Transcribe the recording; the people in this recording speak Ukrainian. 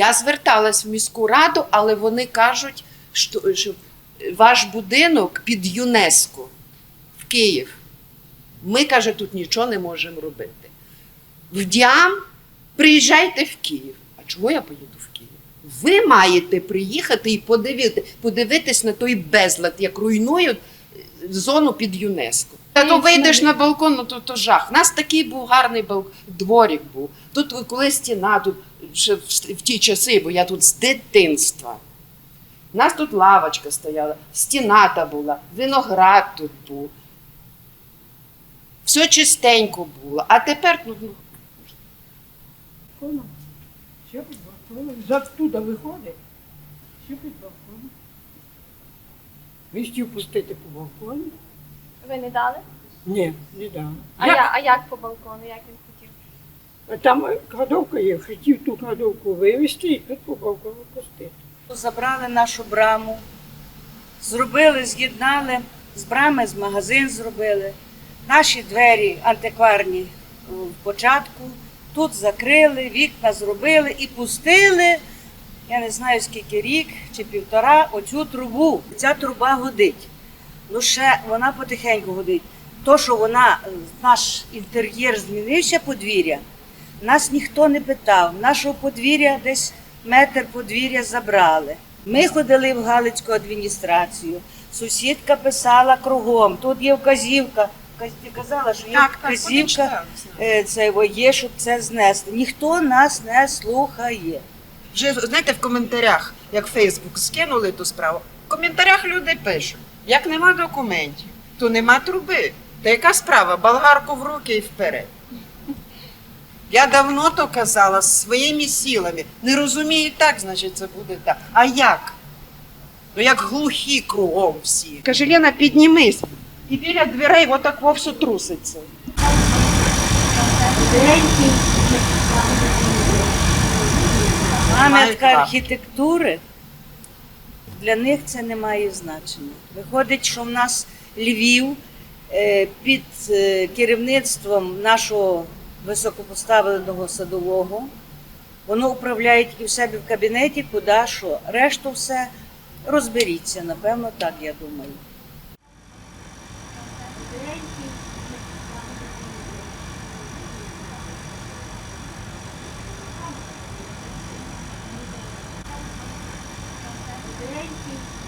Я зверталась в міську раду, але вони кажуть, що, що ваш будинок під ЮНЕСКО в Київ. Ми, каже, тут нічого не можемо робити. В Діам приїжджайте в Київ. А чого я поїду в Київ? Ви маєте приїхати і подивити, подивитись на той безлад, як руйнують зону під ЮНЕСКо. Та то вийдеш на балкон, ну то, то жах. У нас такий був гарний балкон, дворик був. Тут коли стіна, тут ще в, в ті часи, бо я тут з дитинства. У нас тут лавочка стояла, стіна та була, виноград тут був. Все чистенько було. А тепер ну, ну. Що під балконом? Завтуда виходить. Що під балконом? Ви хотів пустити по балконі? Ви не дали? Ні, не дам. А, Як? я, а як по балкону, як він хотів? Там кладовка є, хотів ту кладовку вивезти і тут по балкону пустити. Забрали нашу браму, зробили, з'єднали, з брами з магазин зробили. Наші двері антикварні в початку, тут закрили, вікна зробили і пустили, я не знаю скільки рік чи півтора, оцю трубу. Ця труба годить. Ну ще вона потихеньку годить. То, що вона, е, наш інтер'єр змінився подвір'я, нас ніхто не питав. Нашого подвір'я десь метр подвір'я забрали. Ми ходили в Галицьку адміністрацію. Сусідка писала кругом. Тут є вказівка. Каз- Ти казала, що є вказівка е, це є, щоб це знести. Ніхто нас не слухає. Вже знаєте, в коментарях, як Фейсбук скинули ту справу. В коментарях люди пишуть: як нема документів, то нема труби. Та яка справа? Болгарку в руки і вперед. Я давно то казала своїми силами. Не розумію так, значить, це буде так. А як? Ну як глухі кругом всі. Каже, Лена, піднімись. І біля дверей отак вовсю труситься. Пам'ятка архітектури для них це не має значення. Виходить, що в нас Львів е, під е, керівництвом нашого високопоставленого садового. Воно управляє тільки в себе в кабінеті, куди що. Решту все розберіться, напевно, так я думаю. leite.